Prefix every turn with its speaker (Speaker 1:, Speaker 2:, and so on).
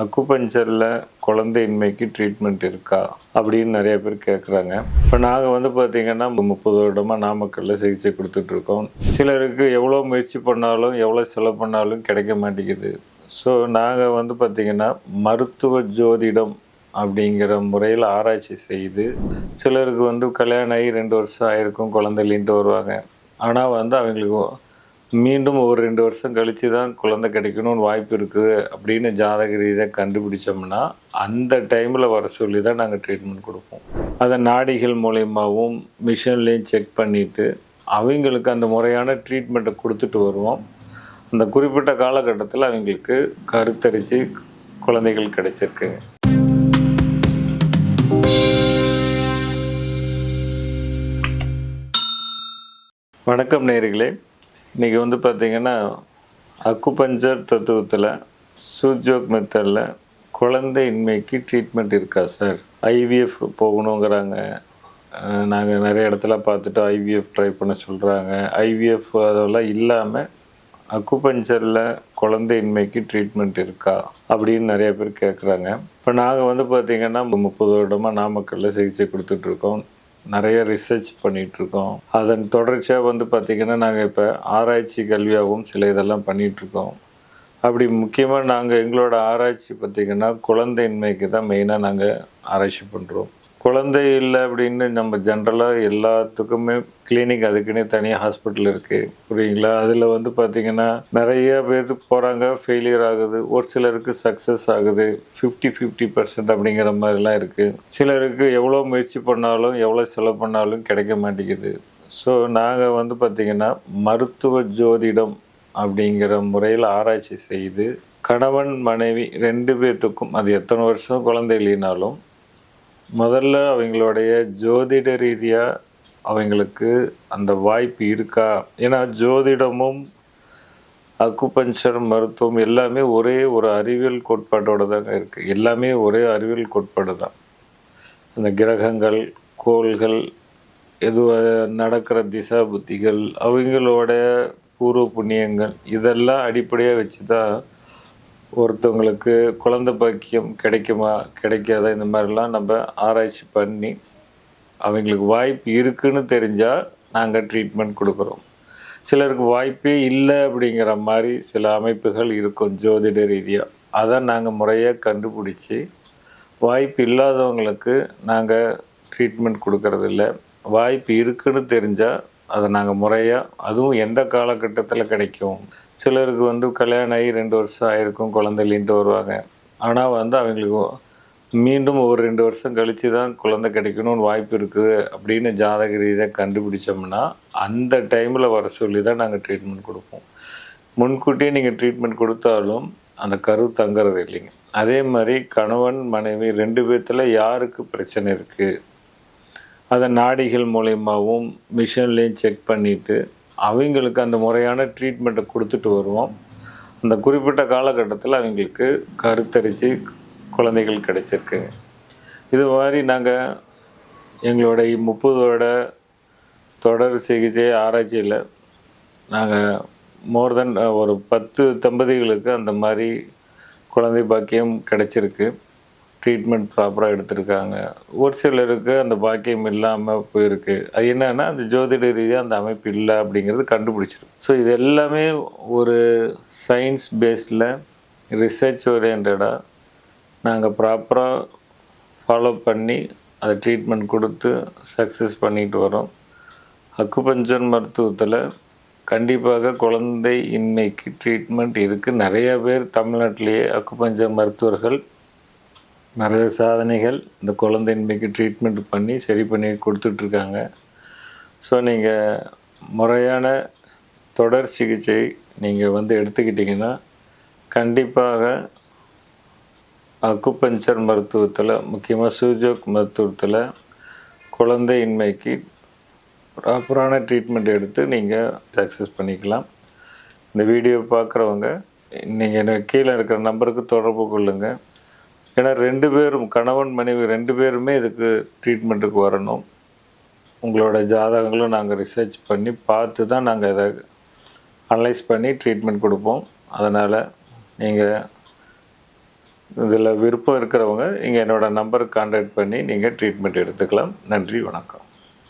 Speaker 1: அக்குபஞ்சரில் குழந்தையின்மைக்கு treatment இருக்கா அப்படின்னு நிறைய பேர் கேட்குறாங்க இப்போ நாங்கள் வந்து பார்த்திங்கன்னா முப்பது வருடமாக நாமக்கல்லில் சிகிச்சை கொடுத்துட்ருக்கோம் சிலருக்கு எவ்வளோ முயற்சி பண்ணாலும் எவ்வளோ செலவு பண்ணாலும் கிடைக்க மாட்டேங்குது. ஸோ நாங்கள் வந்து பார்த்திங்கன்னா மருத்துவ ஜோதிடம் அப்படிங்கிற முறையில் ஆராய்ச்சி செய்து சிலருக்கு வந்து கல்யாணம் ஆகி ரெண்டு வருஷம் ஆகிருக்கும் குழந்தைலின்ட்டு வருவாங்க. ஆனால் வந்து அவங்களுக்கு மீண்டும் ஒரு ரெண்டு வருஷம் கழித்து தான் குழந்தை கிடைக்கணும்னு வாய்ப்பு இருக்குது அப்படின்னு ஜாதக ரீதியாக கண்டுபிடிச்சோம்னா அந்த டைமில் வர சொல்லி தான் நாங்கள் ட்ரீட்மெண்ட் கொடுப்போம். அதை நாடிகள் மூலயமாவும் மிஷின்லேயும் செக் பண்ணிவிட்டு அவங்களுக்கு அந்த முறையான ட்ரீட்மெண்ட்டை கொடுத்துட்டு வருவோம். அந்த குறிப்பிட்ட காலகட்டத்தில் அவங்களுக்கு கருத்தரித்து குழந்தைகள் கிடைச்சிருக்குங்க வணக்கம் நேர்களே இன்றைக்கி வந்து பார்த்திங்கன்னா அக்குபஞ்சர் தத்துவத்தில் சூஜோக் மெத்தடில் குழந்தையின்மைக்கு ட்ரீட்மெண்ட் இருக்கா சார்? ஐவிஎஃப் போகணுங்கிறாங்க. நாங்கள் நிறைய இடத்துல பார்த்துட்டு ஐவிஎஃப் ட்ரை பண்ண சொல்கிறாங்க ஐவிஎஃப் அதெல்லாம் இல்லாமல் அக்குபஞ்சரில் குழந்தையின்மைக்கு ட்ரீட்மெண்ட் இருக்கா அப்படின்னு நிறைய பேர் கேட்குறாங்க இப்போ நாங்கள் வந்து பார்த்திங்கன்னா முப்பது வருடமாக நாமக்கல்லில் சிகிச்சை கொடுத்துட்ருக்கோம் நிறைய ரிசர்ச் பண்ணிகிட்ருக்கோம் அதன் தொடர்ச்சியாக வந்து பார்த்திங்கன்னா நாங்கள் இப்போ ஆராய்ச்சி கல்வியாகவும் சில இதெல்லாம் பண்ணிகிட்ருக்கோம் அப்படி முக்கியமாக நாங்கள் எங்களோட ஆராய்ச்சி பார்த்திங்கன்னா குழந்தையின்மைக்கு தான் மெயினாக நாங்கள் ஆராய்ச்சி பண்ணுறோம் குழந்தை இல்லை அப்படின்னு நம்ம ஜென்ரலாக எல்லாத்துக்குமே கிளினிக் அதுக்குன்னே தனியாக ஹாஸ்பிட்டல் இருக்குது புரியுங்களா? அதில் வந்து பார்த்திங்கன்னா நிறைய பேர் போகிறாங்க ஃபெயிலியர் ஆகுது. ஒரு சிலருக்கு சக்ஸஸ் ஆகுது. ஃபிஃப்டி ஃபிஃப்டி பர்சன்ட் அப்படிங்கிற மாதிரிலாம் இருக்குது சிலருக்கு எவ்வளோ முயற்சி பண்ணாலும் எவ்வளோ செலவு பண்ணாலும் கிடைக்க மாட்டேங்குது. ஸோ நாங்கள் வந்து பார்த்திங்கன்னா மருத்துவ ஜோதிடம் அப்படிங்கிற முறையில் ஆராய்ச்சி செய்து கணவன் மனைவி ரெண்டு பேர்த்துக்கும் அது எத்தனை வருஷம் குழந்தை இல்லைனாலும் முதல்ல அவங்களுடைய ஜோதிட ரீதியாக அவங்களுக்கு அந்த வாய்ப்பு இருக்கா? ஏன்னா ஜோதிடமும் அக்குபஞ்சர் மருத்துவம் எல்லாமே ஒரே ஒரு அறிவியல் கோட்பாட்டோட தாங்க இருக்குது எல்லாமே ஒரே அறிவியல் கோட்பாடு தான். அந்த கிரகங்கள் கோள்கள் எது நடக்கிற திசா புத்திகள் அவங்களோட பூர்வ புண்ணியங்கள் இதெல்லாம் அடிப்படையாக வச்சு தான் ஒருத்தவங்களுக்கு குழந்தை பாக்கியம் கிடைக்குமா கிடைக்காதா இந்த மாதிரிலாம் நம்ம ஆராய்ச்சி பண்ணி அவங்களுக்கு வாய்ப்பு இருக்குன்னு தெரிஞ்சால் நாங்கள் ட்ரீட்மெண்ட் கொடுக்குறோம். சிலருக்கு வாய்ப்பே இல்லை அப்படிங்கிற மாதிரி சில அமைப்புகள் இருக்கும் ஜோதிட ரீதியாக அதை நாங்கள் முறையாக கண்டுபிடிச்சி வாய்ப்பு இல்லாதவங்களுக்கு நாங்கள் ட்ரீட்மெண்ட் கொடுக்கறதில்ல. வாய்ப்பு இருக்குன்னு தெரிஞ்சால் அதை நாங்கள் முறையாக அதுவும் எந்த காலகட்டத்தில் கிடைக்கும்? சிலருக்கு வந்து கல்யாணம் ஆகி ரெண்டு வருஷம் ஆகிருக்கும் குழந்தைலின்ட்டு வருவாங்க. ஆனால் வந்து அவங்களுக்கு மீண்டும் ஒரு ரெண்டு வருஷம் கழித்து தான் குழந்தை கிடைக்கணும்னு வாய்ப்பு இருக்குது அப்படின்னு ஜாதக ரீதியாக கண்டுபிடிச்சோம்னா அந்த டைமில் வர சொல்லி தான் நாங்கள் ட்ரீட்மெண்ட் கொடுப்போம். முன்கூட்டியே நீங்கள் ட்ரீட்மெண்ட் கொடுத்தாலும் அந்த கரு தங்குறது இல்லைங்க. அதே மாதிரி கணவன் மனைவி ரெண்டு பேர்த்தில் யாருக்கு பிரச்சனை இருக்குது அதை நாடிகள் மூலயமாவும் மிஷின்லேயும் செக் பண்ணிவிட்டு அவங்களுக்கு அந்த முறையான ட்ரீட்மெண்ட்டை கொடுத்துட்டு வருவோம். அந்த குறிப்பிட்ட காலகட்டத்தில் அவங்களுக்கு கருத்தரித்து குழந்தைகள் கிடைச்சிருக்குங்க இது மாதிரி நாங்கள் எங்களுடைய முப்பது வருட தொடர் சிகிச்சை ஆராய்ச்சியில் நாங்கள் மோர் தென் ஒரு பத்து தம்பதிகளுக்கு அந்த மாதிரி குழந்தை பாக்கியம் கிடச்சிருக்கு. ட்ரீட்மெண்ட் ப்ராப்பராக எடுத்திருக்காங்க. ஒரு சிலருக்கு அந்த பாக்கியம் இல்லாமல் போயிருக்கு. அது என்னென்னா அந்த ஜோதிட ரீதியாக அந்த அமைப்பு இல்லை அப்படிங்கிறது கண்டுபிடிச்சிருக்கு ஸோ இது எல்லாமே ஒரு சயின்ஸ் பேஸில் ரிசர்ச் ஓரியன்டாக நாங்கள் ப்ராப்பராக ஃபாலோ பண்ணி அதை ட்ரீட்மெண்ட் கொடுத்து சக்ஸஸ் பண்ணிட்டு வரோம். அக்குபஞ்சன் மருத்துவத்தில் கண்டிப்பாக குழந்தை இன்மைக்கு ட்ரீட்மெண்ட் இருக்குது நிறைய பேர் தமிழ்நாட்டிலேயே அக்குபஞ்சர் மருத்துவர்கள் நிறைய சாதனைகள் இந்த குழந்தையின்மைக்கு ட்ரீட்மெண்ட் பண்ணி சரி பண்ணி கொடுத்துட்ருக்காங்க. ஸோ நீங்கள் முறையான தொடர் சிகிச்சை நீங்கள் வந்து எடுத்துக்கிட்டிங்கன்னா கண்டிப்பாக அக்குபஞ்சர் மருத்துவத்தில் முக்கியமாக சூஜோக் மருத்துவத்தில் குழந்தையின்மைக்கு ப்ராப்பரான ட்ரீட்மெண்ட் எடுத்து நீங்கள் சக்ஸஸ் பண்ணிக்கலாம். இந்த வீடியோ பார்க்குறவங்க நீங்கள் கீழே இருக்கிற நம்பருக்கு தொடர்பு கொள்ளுங்கள் ஏன்னா ரெண்டு பேரும் கணவன் மனைவி ரெண்டு பேருமே இதுக்கு ட்ரீட்மெண்ட்டுக்கு வரணும். உங்களோட ஜாதகங்களும் நாங்கள் ரிசர்ச் பண்ணி பார்த்து தான் நாங்கள் இதை அனலைஸ் பண்ணி ட்ரீட்மெண்ட் கொடுப்போம். அதனால் நீங்கள் இதில் விருப்பம் இருக்கிறவங்க இங்கே என்னோடய நம்பருக்கு கான்டாக்ட் பண்ணி நீங்கள் ட்ரீட்மெண்ட் எடுத்துக்கலாம். நன்றி வணக்கம்.